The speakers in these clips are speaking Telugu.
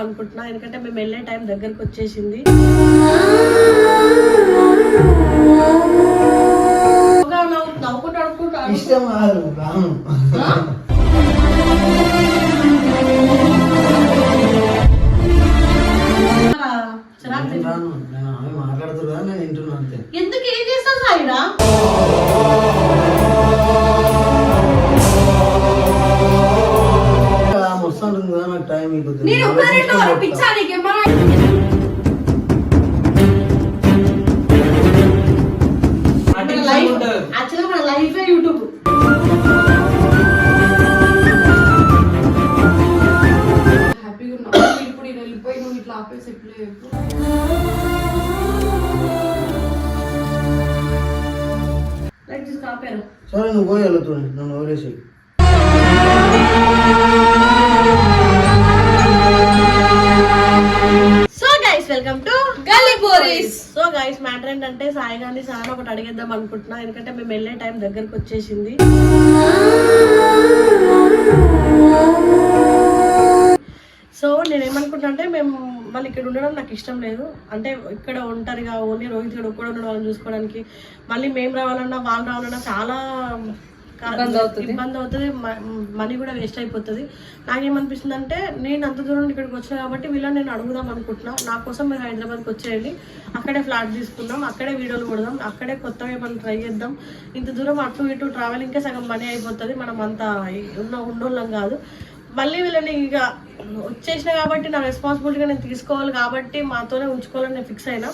అనుకుంటున్నా. ఎందుకంటే మేము వెళ్ళే టైం దగ్గరకు వచ్చేసింది. బాగా నవ్వు- నవ్వుకుంటూ అడుక్కుంటూ వస్తుంటుంది కదా నాకు టైం యాక్చువల్గా మన లైఫే యూట్యూబ్ హ్యాపీగా ఉన్నా ఇప్పుడు నేను వెళ్ళిపోయి నువ్వు ఇట్లా ఆపేసి ఎట్లా చెప్పు. లైక్ తీసుకు ఆపారు సరే నువ్వు పోయి వెళ్తుంది నన్ను వదిలేసి so guys welcome to Galli so guys matter ఏంటంటే సాయి గారిని సార్ ఒకటి అడిగేద్దాం అనుకుంటున్నా. ఎందుకంటే మేము వెళ్ళే టైం దగ్గరకు వచ్చేసింది. సో నేను ఏమనుకుంటా అంటే మేము వాళ్ళు ఇక్కడ ఉండడం నాకు ఇష్టం లేదు. అంటే ఇక్కడ ఒంటరిగా ఓన్లీ రోహిత్ ఇక్కడ ఒక్కడ ఉండడం వాళ్ళని చూసుకోవడానికి. మళ్ళీ మేము రావాలన్నా వాళ్ళు రావాలన్నా చాలా ఇబ్బంది అవుతుంది. మనీ కూడా వేస్ట్ అయిపోతుంది. నాకేమనిపిస్తుంది అంటే నేను అంత దూరం ఇక్కడికి వచ్చినా కాబట్టి వీళ్ళని నేను అడుగుదాం అనుకుంటున్నా. నా కోసం మీరు హైదరాబాద్కి వచ్చేయండి. అక్కడే ఫ్లాట్ తీసుకుందాం అక్కడే వీడియోలు కొడదాం అక్కడే కొత్తగా మనం ట్రై చేద్దాం. ఇంత దూరం అటు ఇటు ట్రావెలింగ్కే సగం మనీ అయిపోతుంది. మనం అంత ఉన్న ఉన్నోళ్ళం కాదు. మళ్ళీ వీళ్ళని ఇక వచ్చేసిన కాబట్టి నా రెస్పాన్సిబిలిటీగా నేను తీసుకోవాలి కాబట్టి మాతోనే ఉంచుకోవాలని నేను ఫిక్స్ అయినా.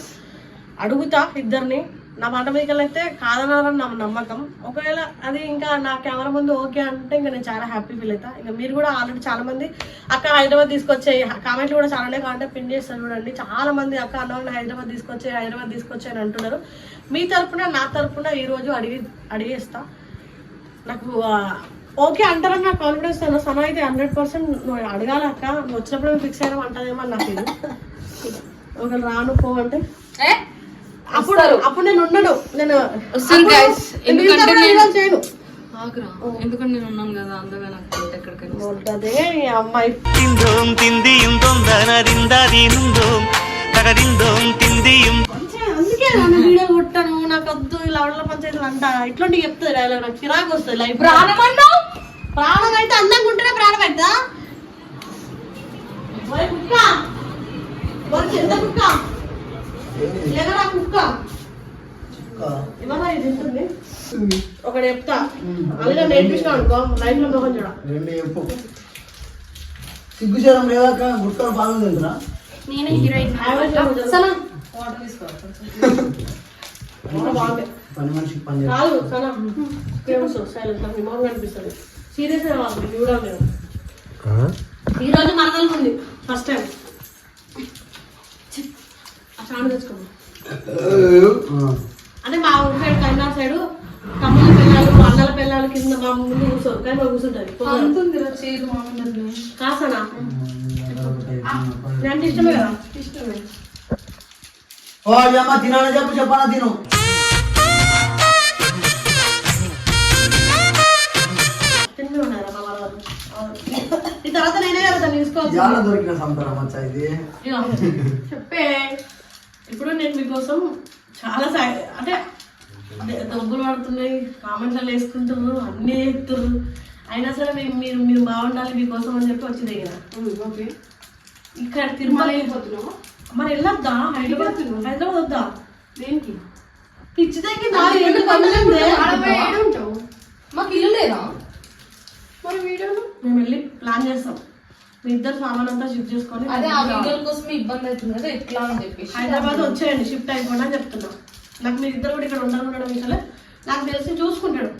అడుగుతా ఇద్దరిని. నా మాట మీదకి అయితే కాదనాలని నా నమ్మకం. ఒకవేళ అది ఇంకా నా కెమెరా ముందు ఓకే అంటే ఇంకా నేను చాలా హ్యాపీ ఫీల్ అవుతా ఇంకా మీరు కూడా ఆల్రెడీ చాలా మంది అక్క హైదరాబాద్ తీసుకొచ్చే కామెంట్లు కూడా చాలానే కాంటే పిన్ చేస్తారు చూడండి. చాలా మంది అక్క అన్న హైదరాబాద్ తీసుకొచ్చే హైదరాబాద్ తీసుకొచ్చే అని అంటున్నారు. మీ తరపున నా తరపున ఈరోజు అడిగి అడిగేస్తా. నాకు ఓకే అంటారని నాకు కాన్ఫిడెన్స్ తను? సన అయితే హండ్రెడ్ పర్సెంట్ నువ్వు అడగాలి అక్క. నువ్వు వచ్చినప్పుడు ఫిక్స్ అయ్యడం అంటదేమో అని నాకు ఇది ఒకవేళ రాను పో అంటే ఏ? అప్పుడు అప్పుడు నేను ఉండను నేను guys. అప్పుడు ఎందుకంటే నేను- వీడియోలు చేయను. ఆగురా. ఎందుకంటే నేను ఉన్నాను కదా అందగా నాకు ఎక్కడికైనా అమ్మాయి. తిందోం తిందిയും తొందరదిందదిందోం తగదిందోం తిందిയും మంచిగా అందుకే నన్ను వీడియో కొట్టాను నాకు వద్దు ఇలా అవడల పంచాయతీలు అంట. ఇట్లాంటి చెప్తుంది డైలాగ్ నాకు. చిరాకు వస్తుంది లైఫ్ అన్నావు ప్రాణం అయితే అందంగా ఉంటేనే ప్రాణం అవుతుందా ఓయ్ కుక్క ఓయ్ చిన్న కుక్క లేదరా కుక్క ఉంటుంది ఒకటి చెప్తా. అల్లుగా నేర్పించిన అనుకో లైఫ్లో మొహం చూడ. రెండు చెప్పు. సిగ్గుచేరం లేదాక గుర్తులు బాగా తింటున్నా? నేనే హీరోయిన్. సనా. వాటర్ తీసుకో. బాగుంది. పని మనిషికి పని కాదు సనా. ఫేమస్ సైలెంట్ నాకు మొహం కనిపిస్తుంది. సీరియస్ వాళ్ళు చూడాలి ఈ రోజు మనగల్ ఉంది. ఫస్ట్ టైం ఆ తెచ్చుకోండి అంటే మా ఊరి సైడ్ కరీంనగర్ సైడ్ తమ్ముళ్ళ పిల్లలు అన్నల పిల్లలు కింద మా ముందు కూర్చోరు కానీ మా కాసనా? అంటే ఇష్టమే కదా? ఇష్టమే. ఓ అమ్మ తినాలని చెప్పు చెప్పనా తిను. తిండి ఉన్నారా మా వాళ్ళు ఈ తర్వాత నేనే కదా తీసుకోవాలి దొరికిన ఇది? చెప్పే. ఇప్పుడు నేను మీకోసం చాలా అంటే అదే డబ్బులు పడుతున్నాయి కామెంట్లు వేసుకుంటున్నారు అన్నీ ఎత్తున్నారు అయినా సరే మేము మీరు మీరు బాగుండాలి మీకోసం అని చెప్పి వచ్చి దగ్గర ఓకే. ఇక్కడ తిరుమల వెళ్ళిపోతున్నావా? మరి వెళ్ళొద్దా? హైదరాబాద్ హైదరాబాద్ వద్దా? దేనికి? పిచ్చి ఉంటావు. మాకు ఇల్లు లేదా? మరి వీడియోలు మేము వెళ్ళి ప్లాన్ చేస్తాం. మీ ఇద్దరు సామాన్ అంతా షిఫ్ట్ చేసుకొని అదే ఆ వీడియోల కోసం ఇబ్బంది అవుతుంది కదా ఎట్లా అని చెప్పేసి. హైదరాబాద్ వచ్చేయండి షిఫ్ట్ అయిపోండి అని చెప్తున్నా. నాకు మీరు ఇద్దరు కూడా ఇక్కడ ఉండడం ఉండడం విషయాలే నాకు తెలిసి చూసుకుంటాడు.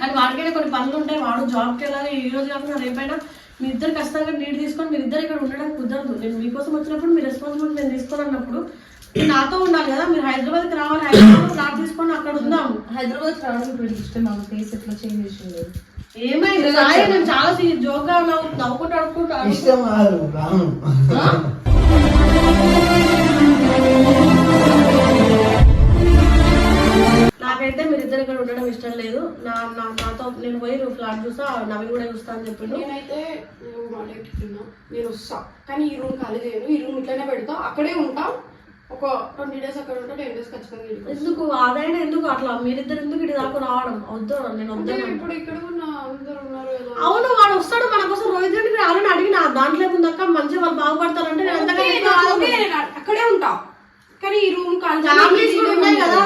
కానీ వాడికైనా కొన్ని పనులు ఉంటాయి వాడు జాబ్కి వెళ్ళాలి ఈ రోజు కాకుండా రేపైనా మీ ఇద్దరు ఖచ్చితంగా నీట్ తీసుకొని మీరు ఇద్దరు ఇక్కడ ఉండడానికి కుదరదు. నేను మీకోసం వచ్చినప్పుడు మీ రెస్పాన్సిబిలిటీ నేను తీసుకోవాలన్నప్పుడు మీరు నాతో ఉండాలి కదా మీరు హైదరాబాద్కి రావాలి హైదరాబాద్ ఫ్లాట్ తీసుకొని అక్కడ ఉందాం హైదరాబాద్ రావడం ఇప్పుడు ఇష్టం నాకు ఫేస్ ఎట్లా చేంజ్ చేసింది? ఏమైంది సాయి నేను చాలా జోక్గా నవ్వు నవ్వుకుంటూ అడుక్కుంటూ అడుక్కుంటూ- ఇష్టం కాదు రాను. నాకైతే మీరు ఇద్దరు ఇక్కడ ఉండడం ఇష్టం లేదు. నా నా నాతో నేను పోయి ఫ్లాట్ చూస్తా నవి కూడా చూస్తా అని చెప్పిండు. నేనైతే నేను వస్తా. కానీ ఈ రూమ్ ఖాళీ చేయను. ఈ రూమ్ ఇట్లానే పెడతా. అక్కడే ఉంటా. ఒక ట్వంటీ డేస్ అక్కడ ఉంటా టెన్ డేస్ ఖచ్చితంగా. ఎందుకు? అదైనా ఎందుకు అట్లా? మీరిద్దరు ఎందుకు ఇటు దాకా రావడం? వద్దు నేను అంటే వద్దాను ఇప్పుడు ఇక్కడ ఉన్న అందరు ఉన్నారు అవును వాడు వస్తాడు మన కోసం. రోహిత్ రెడ్డికి రావాలని అడిగిన దాంట్లో ఏముందక్క మంచిగా వాళ్ళు బాగుపడతారంటే నేను నేను అక్కడే ఉంటా. కానీ ఈ రూమ్ ఫ్యామిలీస్. కూడా ఉన్నాయి కదా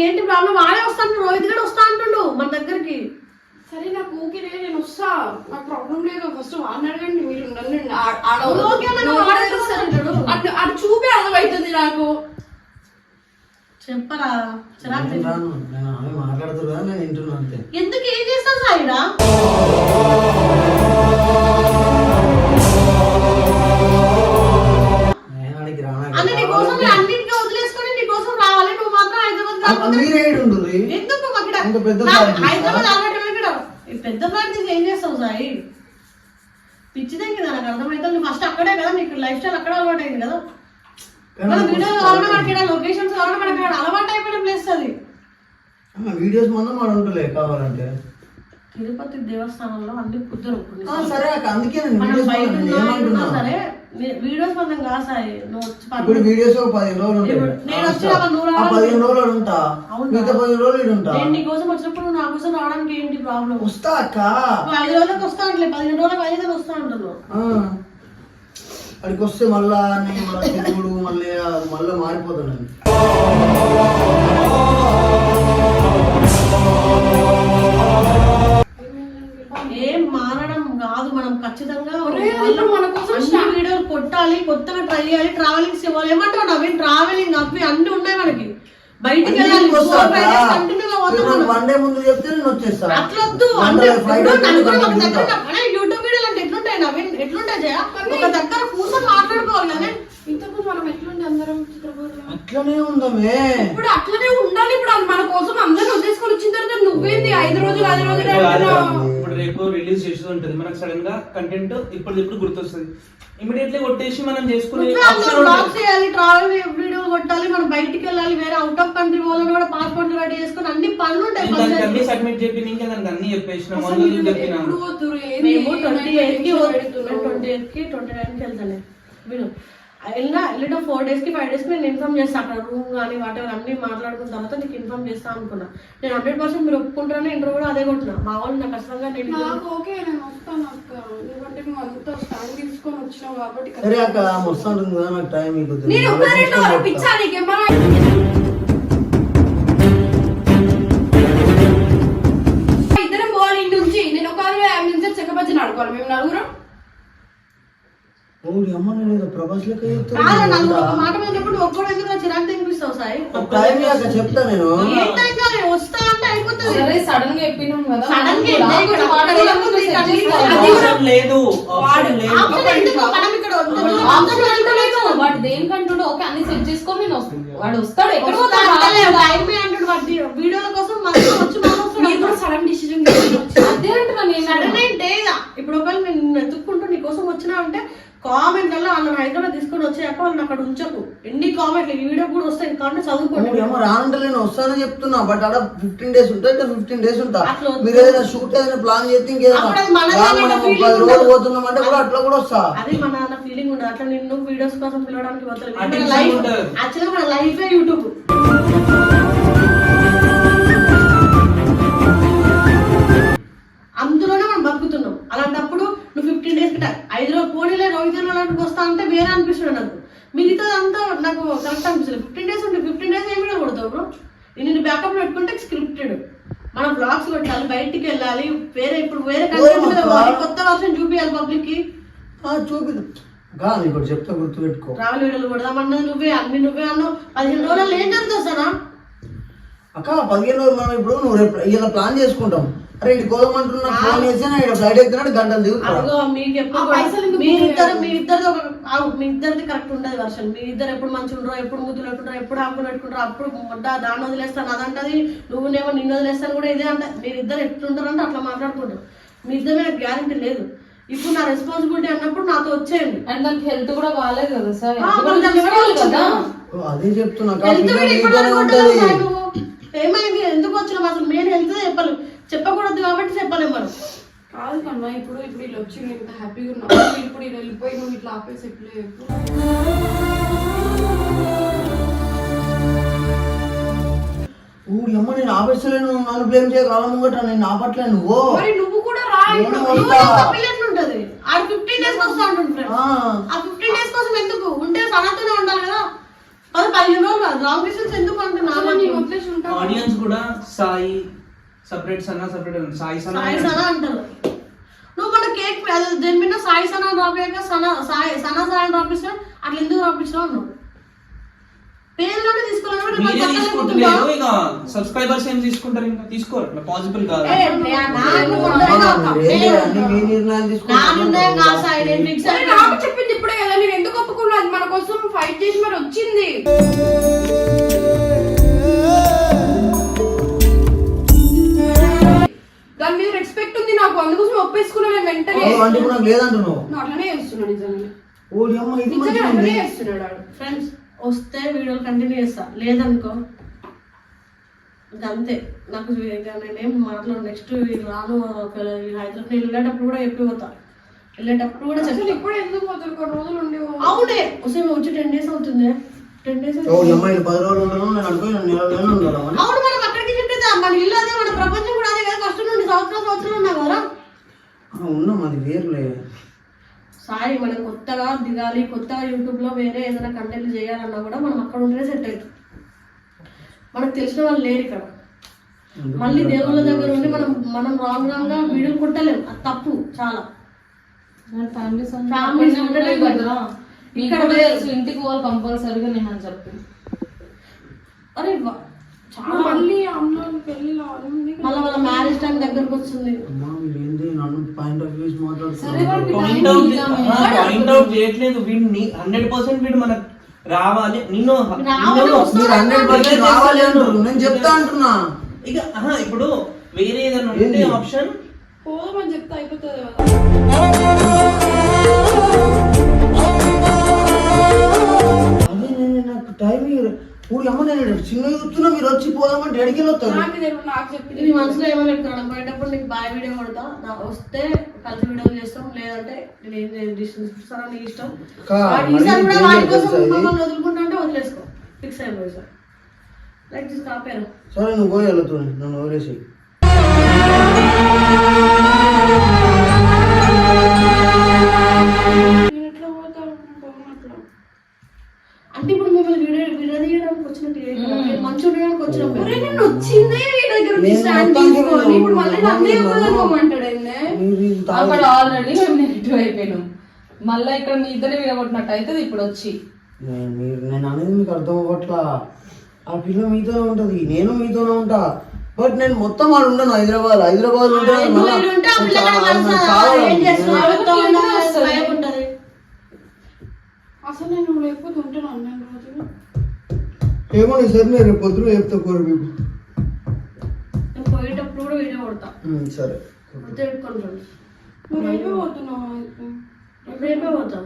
ఏంటి ప్రాబ్లం వాడే వస్తాను రోహిత్ కూడా వస్తా అంటుండు మన దగ్గరికి. సరే నాకు ఓకే నేను వస్తా. నాకు ప్రాబ్లం లేదు. ఫస్ట్ వాడిని అడగండి మీరు నన్ను అటు చూపే అర్థమవుతుంది నాకు. చెప్పరా? చిరాకు నేను రాను. నేను ఆమె మాట్లాడుతురు కదా నేను వింటున్నా అంతే. ఎందుకు ఏం చేస్తావు సాయిరా? మాత్రం హైదరాబాద్ కాకపోతే మీరే ఉండు ఎందుకు ఇంత పెద్ద? హైదరాబాద్ ఆల్రెడీ ఇక్కడ పెద్ద ఏం చేస్తావు సాయి? పిచ్చిదే కదా నాకు అర్థమైతే నువ్వు ఫస్ట్ అక్కడే కదా నీకు లైఫ్ స్టైల్ అక్కడ అలవాటు అయింది కదా. మన వీడియో కావాలన్నా మనకి ఇక్కడ లొకేషన్స్ మనకి ఇక్కడ అలవాటు అయిపోయిన ప్లేస్ అది. వీడియోస్ మొన్న మన ఉంటలే కావాలంటే. తిరుపతి దేవస్థానంలో అన్ని కుదరవు సరే అందుకే మనం వీడియోస్ సరే వీడియోస్ మనం కాదు సాయి నువ్వు వచ్చి పని- ఇప్పుడు వీడియోస్ ఒక పదిహేను రోజులు నేను వచ్చి ఒక నూరు ఆ రోజులు పదిహేను రోజులు ఉంటా? మిగతా పదిహేను రోజులు ఉంటా. నేను నీ కోసం వచ్చినప్పుడు నువ్వు నా కోసం రావడానికి ఏంటి ప్రాబ్లం వస్తా అక్క. ఐదు రోజులకు వస్తా అంటలే పదిహేను రోజులకు ఐదు వస్తా అంటున్నావు. అక్కడికి వస్తే మళ్ళా నేను మళ్ళీ తిరుగుడు మళ్ళీ మళ్ళీ మారిపోతాను నేను ఏం మారడం కాదు మనం ఖచ్చితంగా వీడియోలు కొట్టాలి కొత్తగా ట్రై చేయాలి ట్రావెలింగ్ ఇవ్వాలి. ఏమంటావు? నవీన్ ట్రావెలింగ్ అవి అన్ని ఉన్నాయి మనకి. బయటికి వన్ డే ముందు చెప్తే నేను యూట్యూబ్ వీడియోలు అంటే ఎట్లుంటాయి నవీన్? ఎట్లుంటాయి జయ? ఒక దగ్గర కూర్చొని మాట్లాడుకోవాలి మనం ఎట్లుండి అందరం అట్లనే ఉందమే ఇప్పుడు అట్లనే ఉండాలి. ఇప్పుడు అది మన కోసం అందరిని వదిలేసుకొని వచ్చిన తర్వాత నువ్వేంది ఐదు రోజులు ఐదు రోజులు అంటున్నావు ఇప్పుడు రేపు రిలీజ్ చేసేది ఉంటుంది. మనకు సడన్గా కంటెంట్ ఇప్పుడు ఇప్పుడు గుర్తొస్తుంది. ఇమీడియట్లీ కొట్టేసి మనం చేసుకునే ఆప్షన్ బ్లాగ్ ఉంటుంది. చేయాలి ట్రావెల్ వీడియోలు కొట్టాలి మనం బయటికి వెళ్ళాలి వేరే అవుట్ ఆఫ్ కంట్రీ వాళ్ళని కూడా పాస్పోర్ట్ రెడీ చేసుకుని అన్ని పనులు ఉంటాయి నేను దానికి పనులు. అన్ని సబ్మిట్ చెప్పి ఇంకా దానికి అన్ని చెప్పేసిన అసలు మీరు ఎప్పుడు? ఏంది? మేము ట్వంటీ ఎయిట్కి? ట్వంటీ ఎయిట్కి ట్వంటీ నైన్కి వెళ్తాను. విను. వెళ్ళినా వెళ్ళడం ఫోర్ డేస్కి ఫైవ్ డేస్కి నేను ఇన్ఫార్మ్ చేస్తాను అక్కడ రూమ్ కానీ వాటి అన్ని మాట్లాడుకున్న తర్వాత నీకు ఇన్ఫార్మ్ చేస్తా అనుకున్నా. నేను హండ్రెడ్ పర్సెంట్ మీరు ఒప్పుకుంటారని ఇంటర్ కూడా అదే కొట్టినా. మా వాళ్ళు నాకు ఖచ్చితంగా నేను నాకు ఓకే నేను వస్తాను అక్క. ఎందుకంటే నువ్వు అంత స్టాండ్ తీసుకొని వచ్చినావు కాబట్టి సరే అక్క వస్తా ఉంటుంది కదా నాకు టైం నేను పిచ్చా నీకేమన్నా ఓ అమ్మ నేను ఏదో ప్రభాస్ లెక్క కాదు నన్ను ఒక చెప్తున్నా మాట మీద చెప్పు నువ్వు ఒక్కడు ఎందుకు నాకు చిరాకు తెప్పిస్తావు సాయి? టైం అక్క చెప్తా నేను. ఏం టైం కాదు వస్తా అంటే అయిపోతుంది. సరే సడన్గా చెప్పినాం కదా సడన్గా లేదు లేదు? మనం ఇక్కడ. వాడు దేనికంటుడు ఓకే అన్ని సెట్ చేసుకొని నేను వాడు వస్తాడు ఎక్కడ వస్తా పోతాడు? అంటలే, టైమే అంటాడు వాడి వీడియోల కోసం మళ్ళీ వచ్చి మనం సడన్ డిసిజన్ అదే సడన్ అంటే ఇప్పుడు ఒకవేళ నేను ఎత్తుక్కుంటూ నీ కోసం వచ్చినా అంటే కామెంట్లలో వాళ్ళని హైదరాబాద్ తీసుకొని వచ్చాక వాళ్ళని అక్కడ ఉంచకు. ఎన్ని కామెంట్లు ఈ వీడియో కూడా వస్తాయి కాబట్టి చదువుకోండి. ఏమో రానంటే నేను వస్తానని చెప్తున్నా బట్ అక్కడ ఫిఫ్టీన్ డేస్ ఉంటా ఇక్కడ ఫిఫ్టీన్ డేస్ ఉంటా. మీరు ఏదైనా షూట్ ఏదైనా ప్లాన్ చేస్తే ఇంకేదైనా మనం పది. రోజులు పోతున్నాం అంటే కూడా అట్లా కూడా వస్తా. అది మా నాన్న ఫీలింగ్ ఉండదు. అట్లా నిన్ను వీడియోస్ కోసం పిలవడానికి tension లైఫ్. యాక్చువల్గా మన లైఫే యూట్యూబ్ ఫిఫ్టీన్ డేస్ ఐదు రోజు పోనీలే రోహిత్ అలాంటికి వస్తా అంటే వేరే అనిపిస్తుంది నాకు. మిగతా అంతా నాకు కరెక్ట్ అనిపిస్తుంది. ఫిఫ్టీన్ డేస్ ఉంటే ఫిఫ్టీన్ డేస్ ఏమి కొడతావు బ్రో నేను బ్యాకప్ పెట్టుకుంటే స్క్రిప్టెడ్ మనం బ్లాగ్స్ కొట్టాలి బయటికి వెళ్ళాలి వేరే ఇప్పుడు వేరే కంటెంట్ మీద కొత్త వర్షన్ చూపించాలి పబ్లిక్కి. చూపిద్దాం నీకు ఒకటి చెప్తా గుర్తు పెట్టుకో ట్రావెల్ వీడియోలు కొడదామన్నది నువ్వే అన్ని నువ్వే అన్నావు. పదిహేను రోజులు ఏం జరుగుతుంది సార్ అక్క పదిహేను రోజులు మనం ఇప్పుడు నువ్వు రేపు ఇలా ప్లాన్ చేసుకుంటాం. ఇంటికి పోదామంటున్నా ఫోన్ ఇక్కడ ఫ్లైట్ గంటలు దిగుతా అదిగో మీకు ఎప్పుడు ఆ పైసలు ఎందుకు మీ ఇద్దరు మీ ఇద్దరిది ఒక ఆగు, మీ ఇద్దరిది కరెక్ట్ ఉండదు వర్షన్ మీ ఇద్దరు ఎప్పుడు మంచిగా ఉండరు ఎప్పుడు ముద్దులు పెట్టుకుంటారు ఎప్పుడు ఆకులు పెట్టుకుంటారు అప్పుడు ముద్ద దాన్ని వదిలేస్తాను అదంటది నువ్వునేమో నిన్ను వదిలేస్తాను కూడా ఇదే అంట. మీరు ఇద్దరు ఎట్లుంటారు అంటే అట్లా మాట్లాడుకుంటారు. మీ ఇద్దరి మీద గ్యారంటీ లేదు. ఇప్పుడు నా రెస్పాన్సిబిలిటీ అన్నప్పుడు నాతో వచ్చేయండి. అండ్ దానికి హెల్త్ కూడా బాగాలేదు కదా సార్. వచ్చినా? అదే చెప్తున్నా. ఏమైంది? ఎందుకు వచ్చినావు? అసలు మెయిన్ హెల్త్ చెప్పాలి చెప్పకూడదు కాబట్టి చెప్పలేము మనం. కాదు కన్నా ఇప్పుడు ఇప్పుడు వీళ్ళు వచ్చి నేను ఇంత హ్యాపీగా ఉన్నా ఇప్పుడు ఇలా వెళ్ళిపోయి నువ్వు ఇట్లా ఆపేసి ఎట్లా చెప్పు. ఊడి అమ్మ నేను ఆపేస్తలేను నన్ను బ్లేమ్ చేయ కాలం ముంగట నేను ఆపట్లే నువ్వు. మరి నువ్వు కూడా రా నేను ఇప్పుడు. నువ్వు వస్తా. ఎట్లుంటది ఆ ఫిఫ్టీన్ డేస్ వస్తా అంటుంటారు ఆ, ఆ ఫిఫ్టీన్ డేస్ కోసం ఎందుకు? ఉంటే సనాతనే ఉండాలి కదా. పది పదిహేను రోజులు డిస్టెన్స్ ఎందుకు అంటున్నా ఆడియన్స్ కూడా సాయి సపరేట్ సన్న సపరేట్ సాయి సన్న సాయి సనా అంటారు. నువ్వు మన కేక్ దేని మీద సాయి సనా రాపాక సనా సాయి సనా సాయి రాపిస్తా అట్లా ఎందుకు రాపించినావు నువ్వు పేర్లోనే తీసుకోవాలి? ఇక సబ్స్క్రైబర్స్ ఏం తీసుకుంటారు ఇంకా? తీసుకోరు. పాసిబుల్ కాదు? నాకు చెప్పింది ఇప్పుడే కదా నేను ఎందుకు ఒప్పుకున్నా అది మన కోసం ఫైట్ చేసి మరి వచ్చింది. లేదంటున్నావు. ఓడి అమ్మ ఇది. ఫ్రెండ్స్ వస్తే వీడియోలు కంటిన్యూ చేస్తా. లేదనుకో ఇంకా అంతే. నాకు ఇక నేనేం మాట్లాడు నెక్స్ట్ రాను ఒక హైదరాబాద్ నేను వెళ్ళేటప్పుడు కూడా చెప్పి పోతా. వెళ్ళేటప్పుడు కూడా అసలు చెప్తా ఇప్పుడు ఎందుకు పోతారు? కొన్ని రోజులు ఉండి అవునే వస్తే మేము వచ్చి టెన్ డేస్ అవుతుంది. టెన్ డేస్ ఓడి అమ్మ పది రోజులు ఉంటాను నేను అనుకో నేను నెల నెలలు ఉంటాను అని. అవును మనం అక్కడికి చెప్పేదా మన ఇల్లు అదే మన ప్రపంచం కూడా అదే కదా. ఫస్ట్ నుండి సంవత్సరం సంవత్సరం ఉన్నాం కదా. ఉన్నాం అది వేరులే. సారీ మనం కొత్తగా దిగాలి కొత్తగా యూట్యూబ్లో వేరే ఏదైనా కంటెంట్ చేయాలన్నా కూడా మనం అక్కడ ఉంటేనే సెట్ అవుతుంది మనకు తెలిసిన వాళ్ళు లేరు ఇక్కడ. మళ్ళీ దేవుళ్ళ దగ్గర ఉండి మనం మనం రాంగ్ రాంగ్గా వీడియోలు కొట్టలేము అది తప్పు చాలా. ఫ్యామిలీస్ కదా. ఇక్కడ. ఇంటికి పోవాలి కంపల్సరీగా నేను అని చెప్పి. అరే మళ్ళీ అన్నాను పెళ్ళి ఉంది మళ్ళీ వాళ్ళ మ్యారేజ్ టైం దగ్గరకు వస్తుంది. పాయింట్ అవుట్ చేయట్లేదు. వీడిని హండ్రెడ్ పర్సెంట్ వీడు మనకు రావాలి. నిన్ను నేను చెప్తా అంటున్నా. ఇక ఇప్పుడు వేరే ఏదైనా ఉంటే? ఆప్షన్ పోదామని చెప్తే అయిపోతుంది ఊడి అమ్మ నేను చిన్న చూస్తున్నా మీరు వచ్చి పోదామంటే ఎడికి వస్తారు నాకు తెలియదు నాకు చెప్పింది ఇది మనసులో ఏమో పెట్టుకోవడం పోయేటప్పుడు నీకు బాయ్ వీడియో కొడతా. నా వస్తే కలిసి వీడియోలు చేస్తాం. లేదంటే నేను డిస్టెన్స్ ఇస్తాను నీ ఇష్టం ఈసారి కూడా వాడి కోసం? మమ్మల్ని వదులుకుంటా అంటే వదిలేసుకో. ఫిక్స్ అయిపోయి సార్. లైక్ తీసి కాపారు సరే నువ్వు పోయి వెళ్తాను నన్ను వదిలేసి వచ్చిందే ఈ దగ్గర నేను స్టాండ్ మొత్తానికి తీసుకొని ఇప్పుడు మళ్ళీ నేను నన్నే నేను వదలమంటాడు ఏందే మీరు ఇది తాగు- అక్కడ ఆల్రెడీ మేము నెగిటివ్ అయిపోయినాం. మళ్ళీ ఇక్కడ మీ ఇద్దరు విడగొట్టినట్టు అవుతుంది ఇప్పుడు వచ్చి. నేను మీరు నేను అనేది మీకు అర్థం అవ్వట్లా. ఆ పిల్ల మీతోనే ఉంటది. నేను మీతోనే ఉంటా. బట్ నేను మొత్తం వాడు ఉండను హైదరాబాద్. హైదరాబాద్ ఉంటే నాకు నువ్వు మళ్ళా- ఇక్కడ ఉంటే ఆ పిల్ల చాలా- నాకు తెలుసా? చాలా ఏం చేస్తున్నావు? నేను- ఎవరితో ఉన్నా వస్తుంది. భయం ఉంటది. అసలు నేను లేకపోతే ఉంటాను అన్నాను రోజులు ఏమో సరే నేను రేపు పొద్దున చెప్తా కోరు మీకు సరే. గుర్తుపెట్టుకుంటాను నువ్వు రేపే పోతున్నావు? రేపే పోతాం.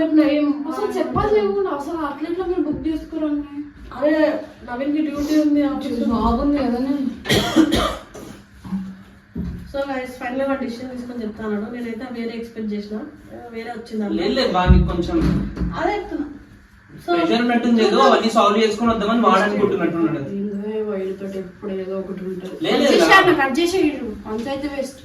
రేపు నయం అసలు చెప్పాలి లేకుండా అసలు అట్లెట్లా మీరు బుక్ చేసుకోరండి అరే నవీన్కి డ్యూటీ ఉంది ఆఫీస్ జాబ్ ఉంది కదా సో గైస్ ఫైనల్గా డిసిషన్ తీసుకొని చెప్తాను నేనైతే వేరే ఎక్స్పెక్ట్ చేసిన. వేరే వచ్చింది. లేదు లేదు వానికి కొంచెం అదే చెప్తున్నా. సో ప్రెషర్ ఉన్నట్టుంది ఏదో అవన్నీ సాల్వ్ చేసుకొని వద్దామని వాడు అనుకుంటున్నట్టున్నాడు. వైడుతో ఎప్పుడు ఏదో ఒకటి ఉంటుంది. Cut panchayat waste.